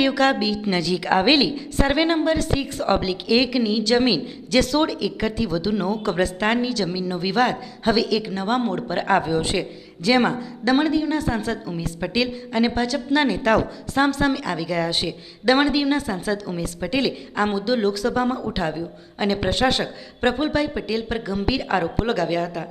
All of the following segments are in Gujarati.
દમણના દેવકા બીચ નજીક આવેલી સર્વે નંબર સિક્સ ઓબ્લિક એકની જમીન જે સોળ એકરથી વધુનો કબ્રસ્તાનની જમીનનો વિવાદ હવે એક નવા મોડ પર આવ્યો છે જેમાં દમણ દીવના સાંસદ ઉમેશ પટેલ અને ભાજપના નેતાઓ સામસામે આવી ગયા છે દમણ દીવના સાંસદ ઉમેશ પટેલે આ મુદ્દો લોકસભામાં ઉઠાવ્યો અને પ્રશાસક પ્રફુલભાઈ પટેલ પર ગંભીર આરોપો લગાવ્યા હતા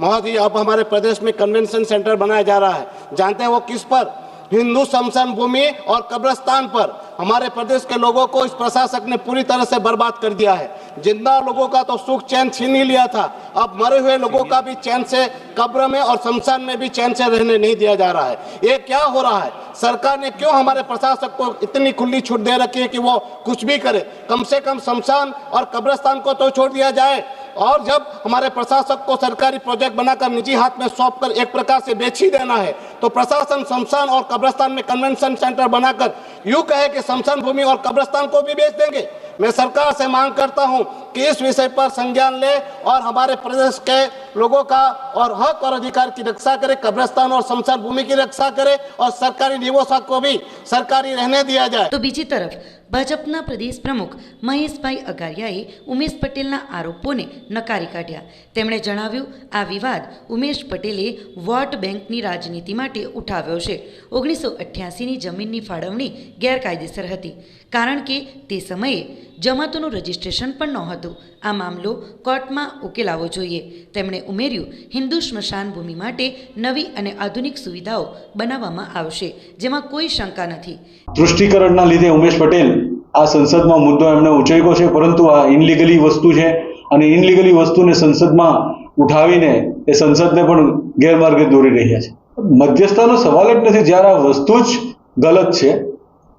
महोदय अब हमारे प्रदेश में कन्वेंशन सेंटर बनाया जा रहा है जानते हैं वो किस पर हिंदू शमशान भूमि और कब्रस्तान पर हमारे प्रदेश के लोगों को इस प्रशासक ने पूरी तरह से बर्बाद कर दिया है। ज़िंदा लोगों का तो सुख चैन छीन ही लिया था। अब मरे हुए लोगों का भी चैन से कब्र में और शमशान में भी चैन से रहने नहीं दिया जा रहा है। ये क्या हो रहा है? सरकार ने क्यों हमारे प्रशासक को इतनी खुली छूट दे रखी है कि वो कुछ भी करे? कम से कम शमशान और कब्रस्तान को तो छोड़ दिया जाए। और जब हमारे प्रशासक को सरकारी प्रोजेक्ट बनाकर निजी हाथ में सौंप कर एक प्रकार से बेच ही देना है तो प्रशासन शमशान और कब्रस्तान में कन्वेंशन सेंटर बनाकर यूँ कहे कि शमशान भूमि और कब्रस्तान को भी बेच देंगे। मैं सरकार से मांग करता हूँ कि इस विषय पर संज्ञान ले और हमारे प्रदेश के लोगों का और हक और अधिकार की रक्षा करे कब्रिस्तान और शमशान भूमि की रक्षा करे और सरकारी निवासक को भी सरकारी रहने दिया जाए તો બીજી તરફ ભાજપના પ્રદેશ પ્રમુખ મહેશભાઈ અગારિયાએ ઉમેશ પટેલના આરોપોને નકારી કાઢ્યા તેમણે જણાવ્યું આ વિવાદ ઉમેશ પટેલે વોટ બેંકની રાજનીતિ માટે ઉઠાવ્યો છે ઓગણીસો અઠ્યાસીની જમીનની ફાળવણી ગેરકાયદેસર હતી કારણ કે તે સમયે જમાતોનું રજિસ્ટ્રેશન પણ નહોતું આ મામલો કોર્ટમાં ઉકેલાવો જોઈએ. તેમણે ઉમેર્યું, હિન્દુ સ્મશાન ભૂમિ માટે નવી અને આધુનિક સુવિધાઓ બનાવવામાં આવશે, જેમાં કોઈ શંકા નથી. તૃષ્ટિકરણના લીધે ઉમેશ પટેલ, આ સંસદમાં મુદ્દો એમણે ઉચક્યો છે, પરંતુ આ ઇનલીગલી વસ્તુ છે અને ઇનલીગલી વસ્તુને સંસદમાં ઉઠાવીને એ સંસદને પણ ગેરમાર્ગે દોરી રહ્યા છે. મધ્યસ્થાનો સવાલ જ નથી, જ્યારે આ વસ્તુ જ ગલત છે,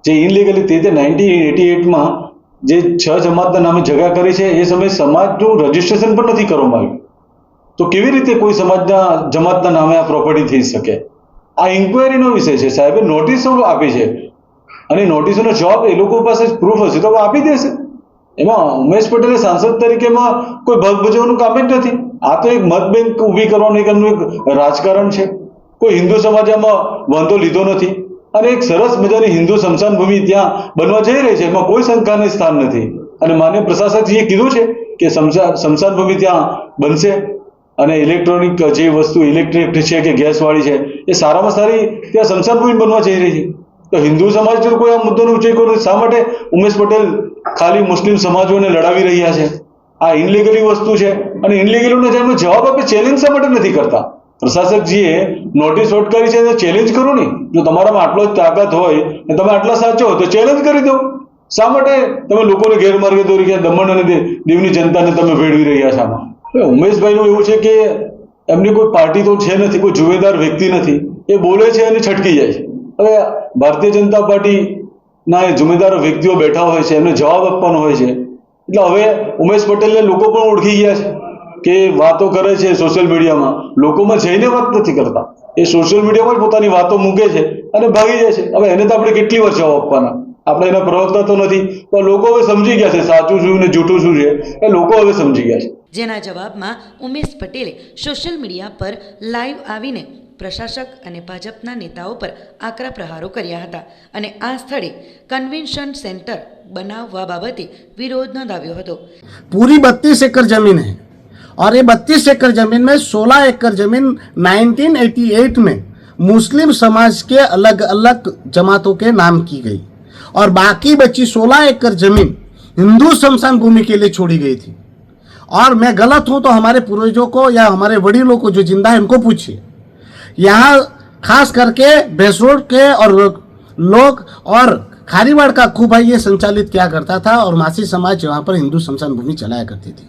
જે ઇનલીગલી તે નાઇન્ટીન એટી એટમાં જે છ જમાતના નામે જગા કરી છે, એ સમયે સમાજનું રજિસ્ટ્રેશન પણ નથી કરવામાં આવ્યું. તો કેવી રીતે કોઈ સમાજના જમાતના નામે આ પ્રોપર્ટી થઈ શકે? આ ઇન્ક્વાયરીનો વિષય છે. સાહેબે નોટિસો આપી છે. અને નોટિસોનો જવાબ એ લોકો પાસે પ્રૂફ હશે તો આપી દેશે. એમાં ઉમેશ પટેલે સાંસદ તરીકેમાં કોઈ ભગ ભજવવાનું કામ જ નથી. આ તો એક મત બેંક ઊભી કરવાનું એક એમનું એક રાજકારણ છે. કોઈ હિન્દુ સમાજ આમાં વાંધો લીધો નથી. અને એક સરસ મજાની હિન્દુ સ્મશાન ભૂમિ ત્યાં બનવા જઈ રહી છે, એમાં કોઈ શંકાને સ્થાન નથી. અને માન્ય પ્રશાસકજીએ કીધું છે કે સમશા સ્મશાન ભૂમિ ત્યાં બનશે અને ઇલેક્ટ્રોનિક જે વસ્તુ ઇલેક્ટ્રિક છે કે ગેસવાળી છે, એ સારામાં સારી ત્યાં સ્મશાન ભૂમિ બનવા જઈ રહી છે. તો હિન્દુ સમાજ જો કોઈ આ મુદ્દાનો ઉચેકો નથી શા માટે ઉમેશ પટેલ ખાલી મુસ્લિમ સમાજોને લડાવી રહ્યા છે? આ ઇનલીગલી વસ્તુ છે અને ઇનલીગલીનો જેમનો જવાબ આપે ચેલેન્જ શા માટે નથી કરતા? પ્રશાસકજીએ નોટિસ આઉટ કરી છે, તો ચેલેન્જ કરો ને. જો તમારામાં આટલો જ તાકાત હોય અને તમે આટલા સાચો તો ચેલેન્જ કરી દો. શા માટે? તમે લોકોને ગેરમાર્ગે દોરી ગયા, દમણ અને દીવની જનતાને તમે ભેળવી રહ્યા છો ઉમેશભાઈનું એવું છે કે એમની કોઈ પાર્ટી તો છે નથી, કોઈ જુવેદાર વ્યક્તિ નથી. એ બોલે છે અને છટકી જાય છે. હવે ભારતીય જનતા પાર્ટીના એ જુમેદાર વ્યક્તિઓ બેઠા હોય છે, એમને જવાબ આપવાનો હોય છે. એટલે હવે ઉમેશ પટેલને લોકો પણ ઓળખી ગયા છે. કે વાતો કરે છે સોશિયલ મીડિયામાં લોકોમાં જઈને વાત નથી કરતા. એ સોશિયલ મીડિયામાં જ પોતાની વાતો મૂકે છે અને ભાગી જાય છે. હવે એને તો આપણે કેટલી વાર જવાબ આપવાના? આપણે એના પ્રવક્તા તો નથી. પણ લોકો હવે સમજી ગયા છે સાચું શું ને જૂઠું શું છે. એ લોકો હવે સમજી ગયા છે. જેના જવાબમાં ઉમેશ પટેલે સોશિયલ મીડિયા પર લાઈવ આવીને પ્રશાસક અને ભાજપના નેતાઓ પર આકરા પ્રહારો કર્યા હતા અને આ સ્થળે કન્વેન્શન સેન્ટર બનાવવા બાબતે વિરોધ નોંધાવ્યો હતો. પૂરી બત્રીસ એકર જમીન હે. और ये बत्तीस एकड़ ज़मीन में, सोलह एकड़ ज़मीन 1988 में मुस्लिम समाज के अलग अलग जमातों के नाम की गई। और बाकी बची सोलह एकड़ ज़मीन हिंदू शमशान भूमि के लिए छोड़ी गई थी। और मैं गलत हूँ तो हमारे पूर्वजों को या हमारे वडीलों को जो ज़िंदा है उनको पूछिए। यहाँ खास करके भैंसरोड के और लोग और खारीवाड़ का खूब भाई ये संचालित किया करता था और मासी समाज वहाँ पर हिंदू शमशान भूमि चलाया करती थी।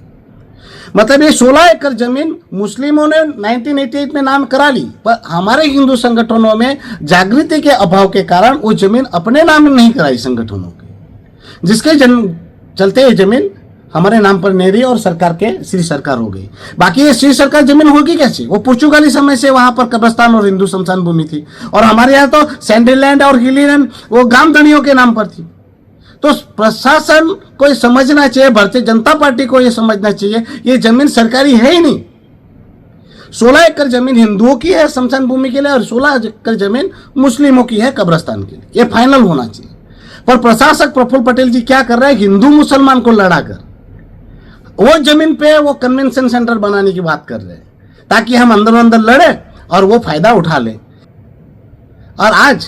मतलब ये 16 एकड़ ज़मीन मुस्लिमों ने 1988 में नाम करा ली। पर हमारे हिंदू संगठनों में जागृति के अभाव के कारण वो ज़मीन अपने नाम नहीं कराई संगठनों की। जिसके जन चलते ये ज़मीन हमारे नाम पर नहीं रही और सरकार के श्री सरकार हो गई। बाकी ये श्री सरकार ज़मीन होगी कैसे? वो पुर्तगाली समय से वहाँ पर कब्रस्तान और हिंदू शमशान भूमि थी। और हमारे यहाँ तो सैंडलैंड और हिलीलैंड, वो गाँव धनियों के नाम पर थी। तो प्रशासन को ये समझना चाहिए, भारतीय जनता पार्टी को ये समझना चाहिए, ये ज़मीन सरकारी है ही नहीं। सोलह एकड़ ज़मीन हिंदुओं की है शमशान भूमि के लिए और सोलह एकड़ ज़मीन मुस्लिमों की है कब्रस्तान के लिए। ये फाइनल होना चाहिए। पर प्रशासक प्रफुल्ल पटेल जी क्या कर रहे हैं? हिंदू मुसलमान को लड़ाकर वो ज़मीन पे वो कन्वेंशन सेंटर बनाने की बात कर रहे हैं, ताकि हम अंदर अंदर लड़े और वो फ़ायदा उठा ले। और आज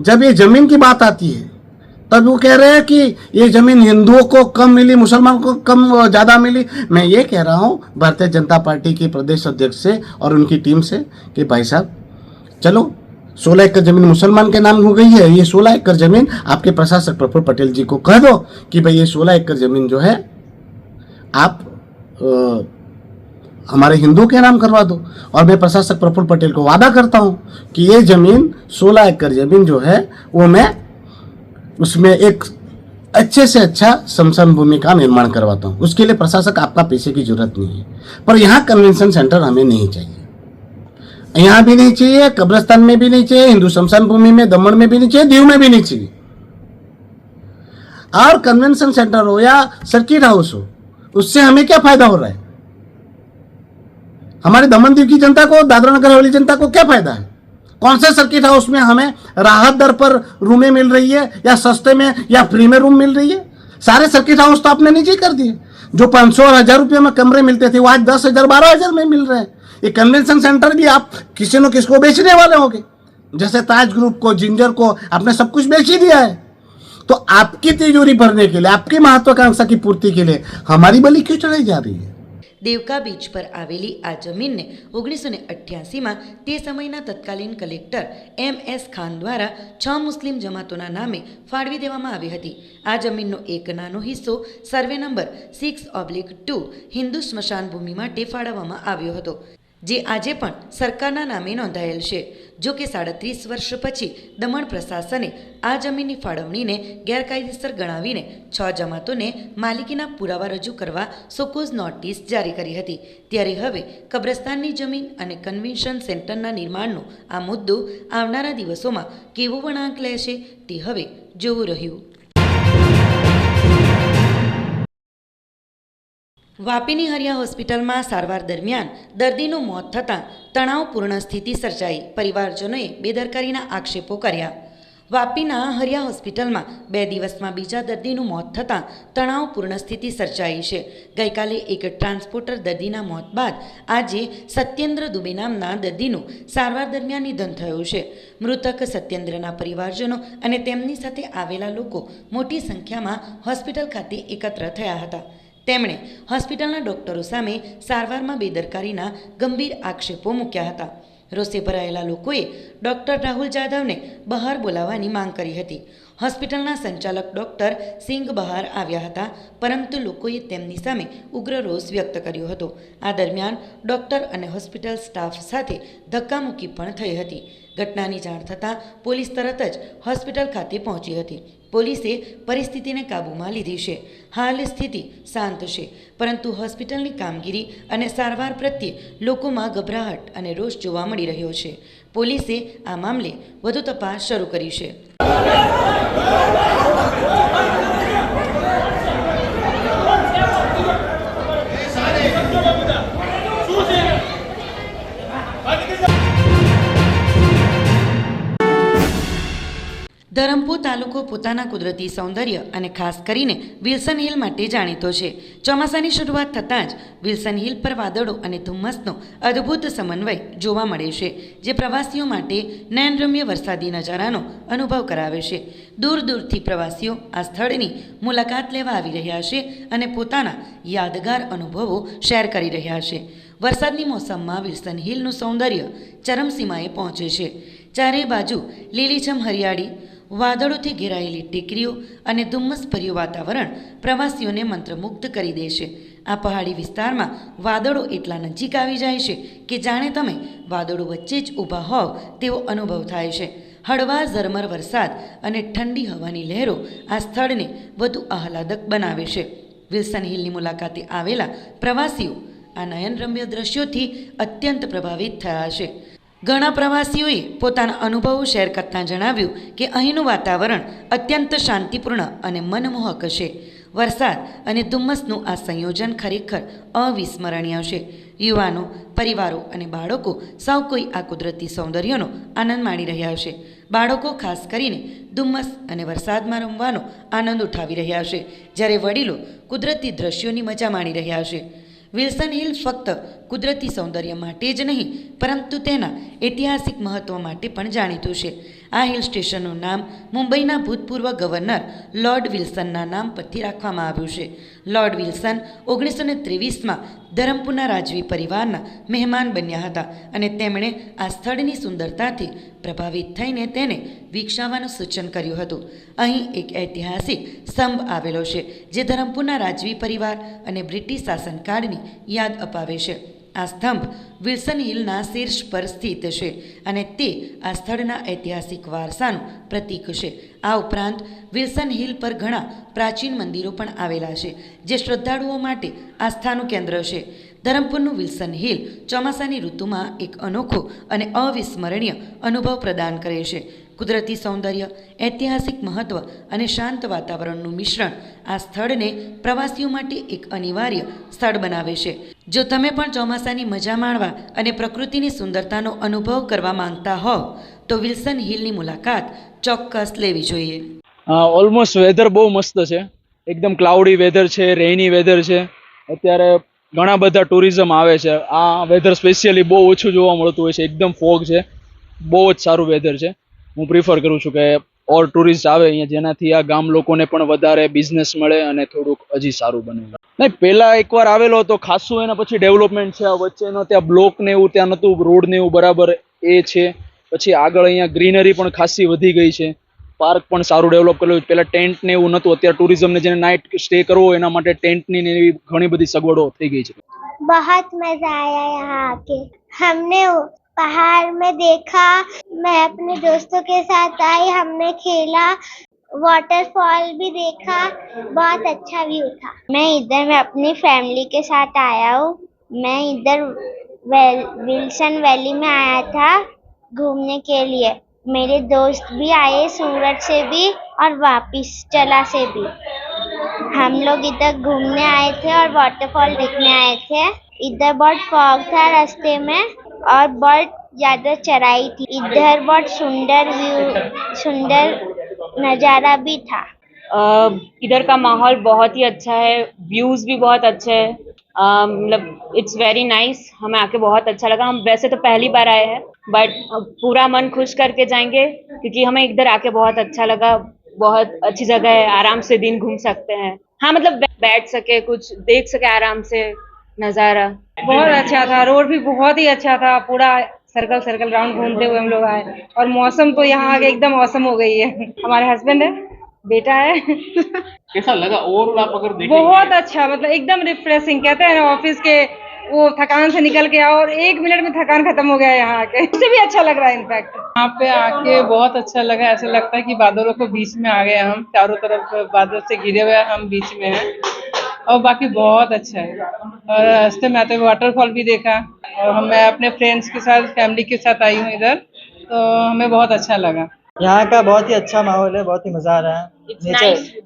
जब ये ज़मीन की बात आती है तब वो कह रहे हैं कि ये ज़मीन हिंदुओं को कम मिली मुसलमान को कम ज़्यादा मिली। मैं ये कह रहा हूँ भारतीय जनता पार्टी के प्रदेश अध्यक्ष से और उनकी टीम से कि भाई साहब चलो सोलह एकड़ ज़मीन मुसलमान के नाम हो गई है ये सोलह एकड़ ज़मीन आपके प्रशासक प्रफुल्ल पटेल जी को कह दो कि भाई ये सोलह एकड़ ज़मीन जो है आप अ, हमारे हिंदुओं के नाम करवा दो। और मैं प्रशासक प्रफुल्ल पटेल को वादा करता हूँ कि ये ज़मीन सोलह एकड़ ज़मीन जो है वो मैं उसमें एक अच्छे से अच्छा शमशान भूमि का निर्माण करवाता हूँ। उसके लिए प्रशासक आपका पैसे की ज़रूरत नहीं है। पर यहाँ कन्वेंशन सेंटर हमें नहीं चाहिए। यहाँ भी नहीं चाहिए, कब्रस्तान में भी नहीं चाहिए, हिंदू शमशान भूमि में दमन में भी नहीं चाहिए, दीव में भी नहीं चाहिए। और कन्वेंशन सेंटर हो या सर्किट हाउस हो, उससे हमें क्या फ़ायदा हो रहा है? हमारे दमन दीव की जनता को, दादरा नगर हवेली जनता को क्या फ़ायदा है? कौन से सर्किट हाउस में हमें राहत दर पर रूमें मिल रही है, या सस्ते में, या फ्री में रूम मिल रही है? सारे सर्किट हाउस तो आपने निजी कर दिए। जो पाँच सौ हज़ार रुपये में कमरे मिलते थे, वो आज दस हज़ार, बारह हज़ार में मिल रहे हैं। ये कन्वेंशन सेंटर भी आप किसी न किसी को बेचने वाले होंगे। जैसे ताज ग्रुप को जिंजर को, आपने सब कुछ बेच ही दिया है। तो आपकी तिजोरी भरने के लिए, आपकी महत्वाकांक्षा की पूर्ति के लिए, हमारी बलि क्यों चढ़ाई जा रही है? દેવકા બીચ પર આવેલી આ જમીનને ઓગણીસો ને અઠ્યાસીમાં તે સમયના તત્કાલીન કલેક્ટર એમ એસ ખાન દ્વારા છ મુસ્લિમ જમાતોના નામે ફાળવી દેવામાં આવી હતી. આ જમીનનો એક નાનો હિસ્સો survey number six oblique two Hindu સ્મશાન ભૂમિ માટે ફાળવવામાં આવ્યો હતો. જે આજે પણ સરકારના નામે નોંધાયેલ છે. જો કે સાડત્રીસ વર્ષ પછી દમણ પ્રશાસને આ જમીનની ફાળવણીને ગેરકાયદેસર ગણાવીને છ જમાતોને માલિકીના પુરાવા રજૂ કરવા સોકોઝ નોટિસ જારી કરી હતી. ત્યારે હવે કબ્રસ્તાનની જમીન અને કન્વેન્શન સેન્ટરના નિર્માણનો આ મુદ્દો આવનારા દિવસોમાં કેવો વળાંક લેશે તે હવે જોવું રહ્યું. વાપીની હરિયા હોસ્પિટલમાં સારવાર દરમિયાન દર્દીનું મોત થતાં તણાવપૂર્ણ સ્થિતિ સર્જાઈ. પરિવારજનોએ બેદરકારીના આક્ષેપો કર્યા. વાપીના હરિયા હોસ્પિટલમાં બે દિવસમાં બીજા દર્દીનું મોત થતાં તણાવપૂર્ણ સ્થિતિ સર્જાઈ છે. ગઈકાલે એક ટ્રાન્સપોર્ટર દર્દીના મોત બાદ આજે સત્યેન્દ્ર દુબે નામના દર્દીનું સારવાર દરમિયાન નિધન થયું છે. મૃતક સત્યેન્દ્રના પરિવારજનો અને તેમની સાથે આવેલા લોકો મોટી સંખ્યામાં હોસ્પિટલ ખાતે એકત્ર થયા હતા. તેમણે હોસ્પિટલના ડોક્ટરો સામે સારવારમાં બેદરકારીના ગંભીર આક્ષેપો મૂક્યા હતા. રોષે ભરાયેલા લોકોએ ડૉક્ટર રાહુલ જાધવને બહાર બોલાવવાની માંગ કરી હતી. હોસ્પિટલના સંચાલક ડોક્ટર સિંઘ બહાર આવ્યા હતા, પરંતુ લોકોએ તેમની સામે ઉગ્ર રોષ વ્યક્ત કર્યો હતો. આ દરમિયાન ડૉક્ટર અને હોસ્પિટલ સ્ટાફ સાથે ધક્કામુક્કી પણ થઈ હતી. ઘટનાની જાણ થતાં પોલીસ તરત જ હોસ્પિટલ ખાતે પહોંચી હતી. પોલીસે પરિસ્થિતિને કાબૂમાં લીધી છે. હાલ સ્થિતિ શાંત છે, પરંતુ હોસ્પિટલની કામગીરી અને સારવાર પ્રત્યે લોકોમાં ગભરાહટ અને રોષ જોવા મળી રહ્યો છે. પોલીસે આ મામલે વધુ તપાસ શરૂ કરી છે. バイバイ! ધરમપુર તાલુકો પોતાના કુદરતી સૌંદર્ય અને ખાસ કરીને વિલ્સન હિલ માટે જાણીતો છે. ચોમાસાની શરૂઆત થતાં જ વિલ્સન હિલ પર વાદળો અને ધુમ્મસનો અદ્ભુત સમન્વય જોવા મળે છે, જે પ્રવાસીઓ માટે નયનરમ્ય વરસાદી નજારાનો અનુભવ કરાવે છે. દૂર દૂરથી પ્રવાસીઓ આ સ્થળની મુલાકાત લેવા આવી રહ્યા છે અને પોતાના યાદગાર અનુભવો શેર કરી રહ્યા છે. વરસાદની મોસમમાં વિલ્સન હિલનું સૌંદર્ય ચરમસીમાએ પહોંચે છે. ચારે બાજુ લીલીછમ હરિયાળી વાદળોથી ઘેરાયેલી ટેકરીઓ અને ધુમ્મસભર્યું વાતાવરણ પ્રવાસીઓને મંત્રમુગ્ધ કરી દેશે આ પહાડી વિસ્તારમાં વાદળો એટલા નજીક આવી જાય છે કે જાણે તમે વાદળો વચ્ચે જ ઊભા હોવ તેવો અનુભવ થાય છે. હળવા ઝરમર વરસાદ અને ઠંડી હવાની લહેરો આ સ્થળને વધુ આહલાદક બનાવે છે. વિલ્સન હિલની મુલાકાતે આવેલા પ્રવાસીઓ આ નયનરમ્ય દ્રશ્યોથી અત્યંત પ્રભાવિત થયા છે. ઘણા પ્રવાસીઓએ પોતાના અનુભવો શેર કરતાં જણાવ્યું કે અહીંનું વાતાવરણ અત્યંત શાંતિપૂર્ણ અને મનમોહક છે. વરસાદ અને ધુમ્મસનું આ સંયોજન ખરેખર અવિસ્મરણીય છે. યુવાનો, પરિવારો અને બાળકો સૌ કોઈ આ કુદરતી સૌંદર્યનો આનંદ માણી રહ્યા છે. બાળકો ખાસ કરીને ધુમ્મસ અને વરસાદમાં રમવાનો આનંદ ઉઠાવી રહ્યા છે. જ્યારે વડીલો કુદરતી દ્રશ્યોની મજા માણી રહ્યા છે. વિલ્સન હિલ ફક્ત કુદરતી સૌંદર્ય માટે જ નહીં, પરંતુ તેના ઐતિહાસિક મહત્ત્વ માટે પણ જાણીતું છે. આ હિલ સ્ટેશનનું નામ મુંબઈના ભૂતપૂર્વ ગવર્નર લોર્ડ વિલ્સનના નામ પરથી રાખવામાં આવ્યું છે. લોર્ડ વિલ્સન ઓગણીસો ને ત્રેવીસમાં ધરમપુરના રાજવી પરિવારના મહેમાન બન્યા હતા અને તેમણે આ સ્થળની સુંદરતાથી પ્રભાવિત થઈને તેને વિકસાવવાનું સૂચન કર્યું હતું. અહીં એક ઐતિહાસિક સ્તંભ આવેલો છે, જે ધરમપુરના રાજવી પરિવાર અને બ્રિટિશ શાસનકાળની યાદ અપાવે છે. આ સ્તંભ વિલ્સન હિલના શીર્ષ પર સ્થિત છે અને તે આ સ્થળના ઐતિહાસિક વારસાનું પ્રતીક છે. આ ઉપરાંત વિલ્સન હિલ પર ઘણા પ્રાચીન મંદિરો પણ આવેલા છે, જે શ્રદ્ધાળુઓ માટે આસ્થાનું કેન્દ્ર છે. ધરમપુરનું વિલ્સન હિલ ચોમાસાની ઋતુમાં એક અનોખો અને અવિસ્મરણીય અનુભવ પ્રદાન કરે છે. કુદરતી સૌંદર્ય, ઐતિહાસિક મહત્ત્વ અને શાંત વાતાવરણનું મિશ્રણ આ સ્થળને પ્રવાસીઓ માટે એક અનિવાર્ય સ્થળ બનાવે છે. જો તમે પણ ચોમાસાની મજા માણવા અને પ્રકૃતિની સુંદરતાનો અનુભવ કરવા માંગતા હો, તો વિલ્સન હિલની મુલાકાત ચોક્કસ લેવી જોઈએ. ઓલમોસ્ટ વેધર બહુ મસ્ત છે. એકદમ ક્લાઉડી વેધર છે રેઇની વેધર છે. અત્યારે ઘણા બધા ટુરિઝમ આવે છે. આ વેધર સ્પેશિયલી બહુ ઓછું જોવા મળતું હોય છે. એકદમ ફોગ છે. બહુ જ સારું વેધર છે. હું પ્રિફર કરું છું કે ઓર ટુરિસ્ટ આવે અહીંયા, જેનાથી આ ગામ લોકોને પણ વધારે બિઝનેસ મળે અને થોડુંક હજી સારું બને. નહીં, પહેલાં એકવાર આવેલો હતો, ખાસું એના પછી ડેવલપમેન્ટ છે, આ વચ્ચેનો ત્યાં બ્લોક ને એવું, ત્યાં નહોતું રોડ ને એવું બરાબર એ છે. પછી આગળ અહીંયા ગ્રીનરી પણ ખાસી વધી ગઈ છે. પાર્ક પણ સારું ડેવલપ કરેલું પહેલાં ટેન્ટ ને એવું નહોતું, અત્યારે ટુરિઝમને જેને નાઇટ સ્ટે કરવો એના માટે ટેન્ટની ને એવી ઘણી બધી સગવડો થઈ ગઈ છે. બહુ મજા આયા યહાં આકે. હમને पहाड़ में देखा। मैं अपने दोस्तों के साथ आई हमने खेला। वाटरफॉल भी देखा। बहुत अच्छा व्यू था। मैं इधर मैं अपनी फैमिली के साथ आया हूँ। मैं इधर वेल, विल्सन वैली में आया था घूमने के लिए। मेरे दोस्त भी आए सूरत से भी और वापिस चला से भी। हम लोग इधर घूमने आए थे और वाटरफॉल देखने आए थे। इधर बहुत फॉग था रास्ते में। और बहुत ज़्यादा चराई थी। इधर बहुत सुंदर व्यू, सुंदर नज़ारा भी था। इधर का माहौल बहुत ही अच्छा है व्यूज़ भी बहुत अच्छे है। मतलब इट्स वेरी नाइस हमें आके बहुत अच्छा लगा। हम वैसे तो पहली बार आए हैं बट पूरा मन खुश करके जाएँगे, क्योंकि हमें इधर आके बहुत अच्छा लगा। बहुत अच्छी जगह है, आराम से दिन घूम सकते हैं। हाँ मतलब बैठ सके, कुछ देख सके आराम से। नज़ारा। बहुत अच्छा था रोड भी बहुत ही अच्छा था पूरा सर्कल सर्कल राउंड घूमते हुए हम लोग आए। और मौसम तो यहाँ आके एकदम मौसम हो गई है। हमारे हस्बैंड है बेटा है। कैसा लगा? ओवरऑल आप अगर देखें बहुत अच्छा मतलब एकदम रिफ्रेशिंग कहते हैं ना ऑफ़िस के वो थकान से निकल के आओ और एक मिनट में थकान खत्म हो गया है यहाँ आके। उससे भी अच्छा लग रहा है इनफैक्ट यहाँ पे आके बहुत अच्छा लगा ऐसा लगता है कि बादलों को बीच में आ गए हम चारों तरफ़ बादल से घिरे हुए हम बीच में हैं। और बाकी बहुत अच्छा है। और रास्ते में आते हुए वाटरफॉल भी देखा। और हम मैं अपने फ्रेंड्स के साथ फैमिली के साथ आई हूँ इधर। तो हमें बहुत अच्छा लगा। यहाँ का बहुत ही अच्छा माहौल है बहुत ही मज़ा आ रहा है। It's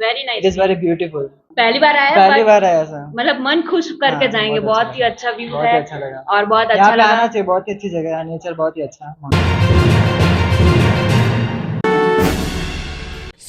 very it is very beautiful पहली बार आया पहली बार आया ऐसा मतलब मन खुश करके हाँ, जाएँगे। बहुत बहुत अच्छा ही। अच्छा व्यू बहुत है अच्छा लगा। और बहुत अच्छा पे आना लगा चाहिए बहुत ही अच्छी जगह है। नेचर बहुत ही अच्छा है।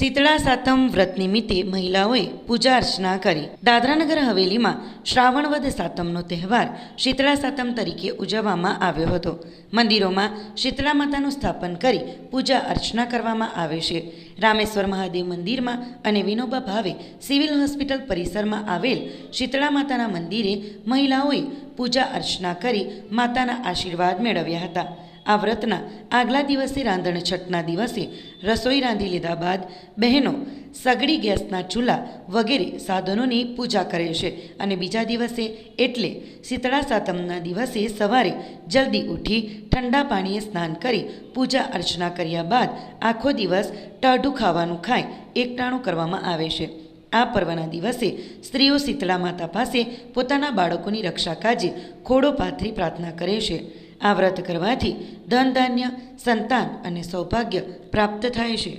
શીતળા સાતમ વ્રત નિમિત્તે મહિલાઓએ પૂજા અર્ચના કરી. દાદરાનગર હવેલીમાં શ્રાવણ વદ સાતમનો તહેવાર શીતળા સાતમ તરીકે ઉજવવામાં આવ્યો હતો. મંદિરોમાં શીતળા માતાનું સ્થાપન કરી પૂજા અર્ચના કરવામાં આવે છે. રામેશ્વર મહાદેવ મંદિરમાં અને વિનોબા ભાવે સિવિલ હોસ્પિટલ પરિસરમાં આવેલ શીતળા માતાના મંદિરે મહિલાઓએ પૂજા અર્ચના કરી માતાના આશીર્વાદ મેળવ્યા હતા. આ વ્રતના આગલા દિવસે રાંધણ છઠના દિવસે રસોઈ રાંધી લીધા બાદ બહેનો સગડી ગેસના ચૂલા વગેરે સાધનોની પૂજા કરે છે અને બીજા દિવસે એટલે શીતળા સાતમના દિવસે સવારે જલ્દી ઉઠી ઠંડા પાણીએ સ્નાન કરી પૂજા અર્ચના કર્યા બાદ આખો દિવસ ટાઢું ખાવાનું ખાય એકટાણું કરવામાં આવે છે. આ પર્વના દિવસે સ્ત્રીઓ શીતળા માતા પાસે પોતાના બાળકોની રક્ષા કાજે ખોડો પાથરી પ્રાર્થના કરે છે. આ વ્રત કરવાથી ધન ધાન્ય, સંતાન અને સૌભાગ્ય પ્રાપ્ત થાય છે.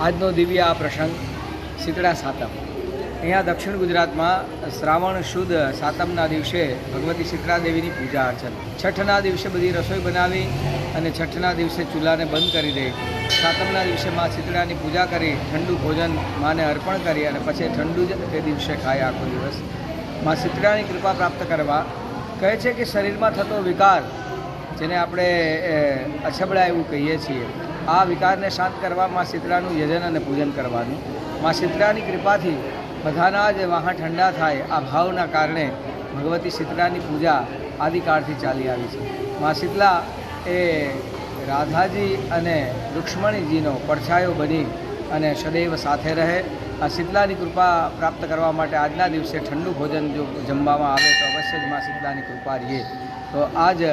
આજનો દિવ્ય આ પ્રસંગ શીતળા સાતમ. અહીંયા દક્ષિણ ગુજરાતમાં શ્રાવણ શુદ્ધ સાતમના દિવસે ભગવતી શીતળા દેવીની પૂજા અર્ચન. છઠ્ઠના દિવસે બધી રસોઈ બનાવી અને છઠ્ઠના દિવસે ચૂલાને બંધ કરી દે. સાતમના દિવસે માં શીતળાની પૂજા કરી, ઠંડુ ભોજન માને અર્પણ કરી અને પછી ઠંડુ જ તે દિવસે ખાય આખો દિવસ. માં શીતળાની કૃપા પ્રાપ્ત કરવા કહે છે કે શરીરમાં થતો વિકાર, જેને આપણે અછબડા એવું કહીએ છીએ, આ વિકારને શાંત કરવામાં શીતળાનું યજન અને પૂજન કરવાનું. માં શીતળાની કૃપાથી બધાના જ વાહા ઠંડા થાય, આ ભાવના કારણે ભગવતી શીતળાની પૂજા આદિકાળથી ચાલી આવી છે. માં શીતળા એ રાધાજી અને રુક્ષ્મણીજીનો પડછાયો બની અને સદૈવ સાથે રહે. આ શીતલાની કૃપા પ્રાપ્ત કરવા માટે આજના દિવસે ઠંડુ ભોજન જો જમવામાં આવે તો અવશ્ય જ માં શીતલાની કૃપા રહીએ. તો આજ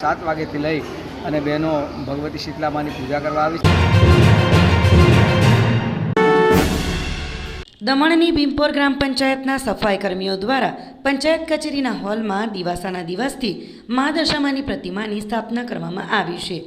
સાત વાગ્યાથી લઈ અને બહેનો ભગવતી શીતલામાની પૂજા કરવા આવી છે. દમણની ભીમપોર ગ્રામ પંચાયતના સફાઈ કર્મીઓ દ્વારા પંચાયત કચેરીના હોલમાં દિવાસાના દિવસથી મા દશામાની પ્રતિમાની સ્થાપના કરવામાં આવી છે.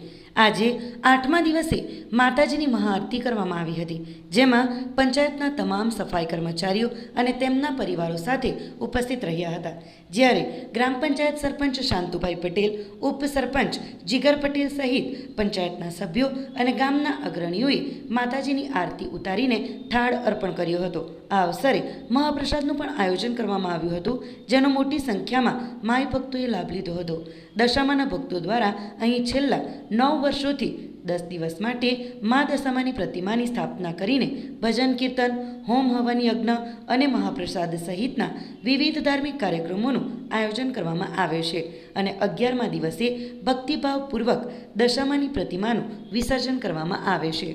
આજે આઠમા દિવસે માતાજીની મહાઆરતી કરવામાં આવી હતી, જેમાં પંચાયતના તમામ સફાઈ કર્મચારીઓ અને તેમના પરિવારો સાથે ઉપસ્થિત રહ્યા હતા. જ્યારે ગ્રામ પંચાયત સરપંચ શાંતુભાઈ પટેલ ઉપસરપંચ જીગર પટેલ સહિત પંચાયતના સભ્યો અને ગામના અગ્રણીઓએ માતાજીની આરતી ઉતારીને થાળ અર્પણ કર્યો હતો. આ અવસરે મહાપ્રસાદનું પણ આયોજન કરવામાં આવ્યું હતું, જેનો મોટી સંખ્યામાં માય ભક્તોએ લાભ લીધો હતો. દશામાના ભક્તો દ્વારા અહીં છેલ્લા નવ વર્ષોથી દસ દિવસ માટે મા દશામાની પ્રતિમાની સ્થાપના કરીને ભજન, કીર્તન, હોમ હવન, યજ્ઞ અને મહાપ્રસાદ સહિતના વિવિધ ધાર્મિક કાર્યક્રમોનું આયોજન કરવામાં આવે છે અને અગિયારમા દિવસે ભક્તિભાવપૂર્વક દશામાની પ્રતિમાનું વિસર્જન કરવામાં આવે છે.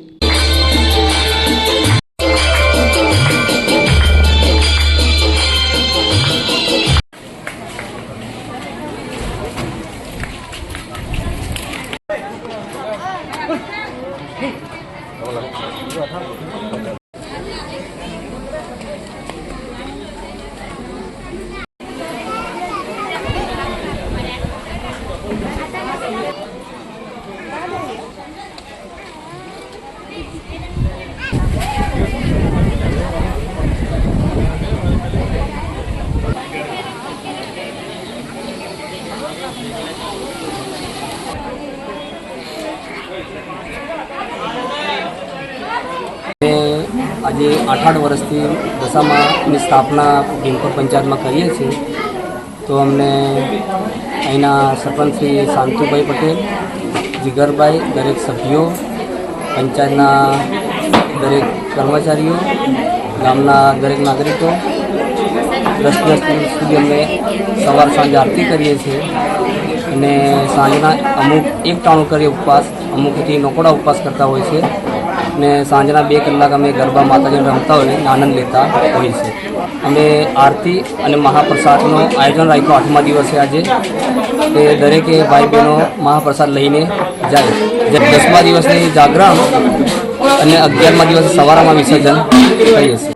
આજે આઠ આઠ વર્ષથી દશામાની સ્થાપના ભીમપુર પંચાયતમાં કરીએ છીએ. તો અમને અહીંના સરપંચ શ્રી શાંતુભાઈ પટેલ, જીગરભાઈ, દરેક સભ્યો, પંચાયતના દરેક કર્મચારીઓ, ગામના દરેક નાગરિકો દસ દસ સુધી અમે સવાર સાંજ આરતી કરીએ છીએ. અને સાંજના અમુક એક ટાણું કરીએ ઉપવાસ, અમુકથી નોકોડા ઉપવાસ કરતા હોય છે. ને સાંજના બે કલાક અમે ગરબા માતાજીને રમતા હોય આનંદ લેતા હોય છે અમે આરતી અને મહાપ્રસાદનું આયોજન રાખ્યું આઠમા દિવસે આજે. તે દરેકે ભાઈ બહેનો મહાપ્રસાદ લઈને જાય. જે દસમા દિવસે જાગરણ અને અગિયારમા દિવસે સવારમાં વિસર્જન કરીએ છીએ